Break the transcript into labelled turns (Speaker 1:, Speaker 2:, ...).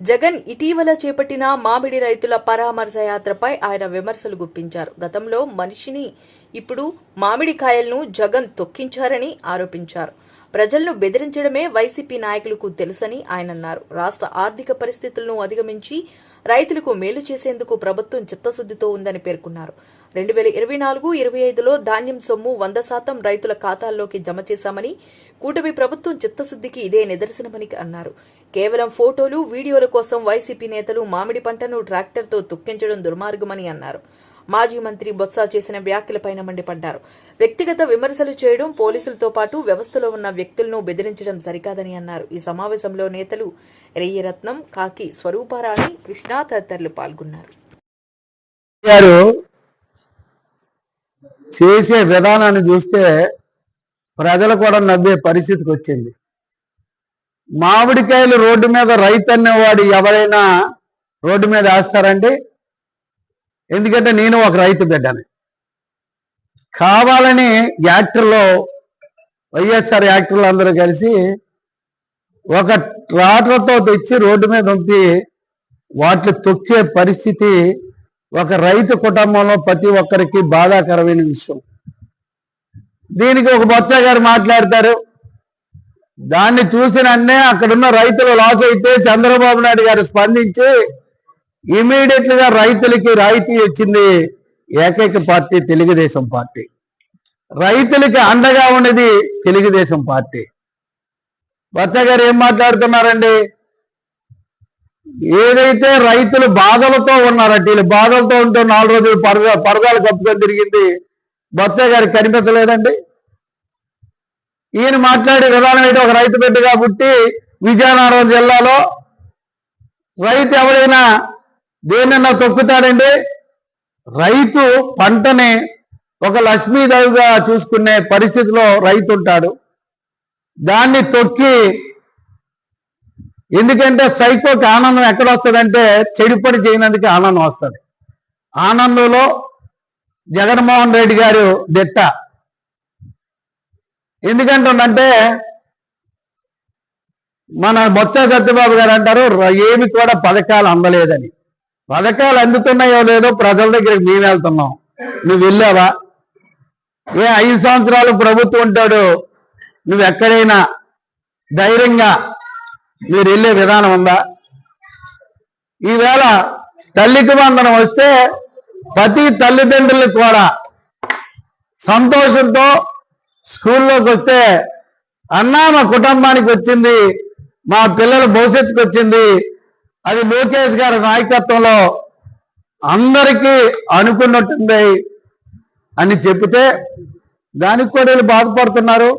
Speaker 1: జగన్ ఇటీవల చేపట్టిన మామిడి రైతుల పరామర్శ యాత్రపై ఆయన విమర్శలు గుప్పించారు. గతంలో మనిషిని ఇప్పుడు మామిడికాయలను జగన్ తొక్కించారని ఆరోపించారు. ప్రజలను బెదిరించడమే వైసీపీ నాయకులకు తెలుసని ఆయన అన్నారు. రాష్ట్ర ఆర్థిక పరిస్థితులను అధిగమించి రైతులకు మేలు చేసేందుకు ప్రభుత్వం చిత్తశుద్ధితో ఉందని పేర్కొన్నారు. రెండు వేల ఇరవై నాలుగు ఇరవై ఐదులో ధాన్యం సొమ్ము వంద శాతం రైతుల ఖాతాల్లోకి జమ చేశామని కూటమి ప్రభుత్వం చిత్తశుద్ధికి ఇదే నిదర్శనమని అన్నారు. కేవలం ఫోటోలు వీడియోల కోసం వైసీపీ నేతలు మామిడి పంటను ట్రాక్టర్తో తొక్కించడం దుర్మార్గమని అన్నారు. మాజీ మంత్రి బొత్స చేసిన వ్యాఖ్యలపైన మండిపడ్డారు. వ్యక్తిగత విమర్శలు చేయడం పోలీసులతో పాటు వ్యవస్థలో ఉన్న వ్యక్తులను బెదిరించడం సరికాదని అన్నారు. ఈ సమావేశంలో నేతలు రెయ్యరత్నం కాకి స్వరూపారాణి కృష్ణ తదితరులు పాల్గొన్నారు.
Speaker 2: చేసే విధానాన్ని చూస్తే ప్రజలు కూడా నవ్వే పరిస్థితికి వచ్చింది. మామిడికాయలు రోడ్డు మీద రైతు అనేవాడు ఎవరైనా రోడ్డు మీద వేస్తారండి? ఎందుకంటే నేను ఒక రైతు బిడ్డని. కావాలని యాక్టర్లో వైఎస్ఆర్ యాక్టర్లు అందరూ కలిసి ఒక ట్రాక్టర్తో తెచ్చి రోడ్డు మీద ఉంపి వాటిని తొక్కే పరిస్థితి ఒక రైతు కుటుంబంలో ప్రతి ఒక్కరికి బాధాకరమైన విషయం. దీనికి ఒక బొత్స గారు మాట్లాడతారు. దాన్ని చూసినన్నే అక్కడున్న రైతులు లాస్ అయితే చంద్రబాబు నాయుడు గారు స్పందించి ఇమీడియట్గా రైతులకి రాయితీ ఇచ్చింది ఏకైక పార్టీ తెలుగుదేశం పార్టీ. రైతులకి అండగా ఉన్నది తెలుగుదేశం పార్టీ. బొత్స గారు ఏం మాట్లాడుతున్నారండి? ఏదైతే రైతులు బాధలతో ఉన్నారట వీళ్ళు బాధలతో ఉంటే నాలుగు రోజులు పరద పరదాలు కప్పుకొని తిరిగింది బొత్స గారికి కనిపించలేదండి. ఈయన మాట్లాడే విధానం ఏంటి ఒక రైతు బిడ్డగా పుట్టి విజయనగరం జిల్లాలో రైతు ఎవరైనా దేనన్నా తొక్కుతాడండి. రైతు పంటని ఒక లక్ష్మీదేవిగా చూసుకునే పరిస్థితిలో రైతు ఉంటాడు. దాన్ని తొక్కి ఎందుకంటే సైకోకి ఆనందం ఎక్కడ వస్తుందంటే చెడుపడి చేయనందుకు ఆనందం వస్తుంది. ఆనందంలో జగన్మోహన్ రెడ్డి గారు దిట్ట. ఎందుకంటుందంటే మన బొత్స సత్యబాబు గారు అంటారు ఏమి కూడా పథకాలు అందలేదని. పథకాలు అందుతున్నాయో లేదో ప్రజల దగ్గరికి మేము వెళ్తున్నాం. నువ్వు వెళ్ళావా? ఏ ఐదు సంవత్సరాలు ప్రభుత్వం ఉంటాడు నువ్వు ఎక్కడైనా ధైర్యంగా మీరు వెళ్ళే విధానం ఉందా? ఈవేళ తల్లికి వందనం వస్తే ప్రతి తల్లిదండ్రులకు కూడా సంతోషంతో స్కూల్లోకి వస్తే అన్నా మా కుటుంబానికి వచ్చింది మా పిల్లల భవిష్యత్తుకు వచ్చింది. అది లోకేష్ గారి నాయకత్వంలో అందరికీ అనుకున్నట్టుంది అని చెప్తే దానికి కూడా వీళ్ళు బాధపడుతున్నారు.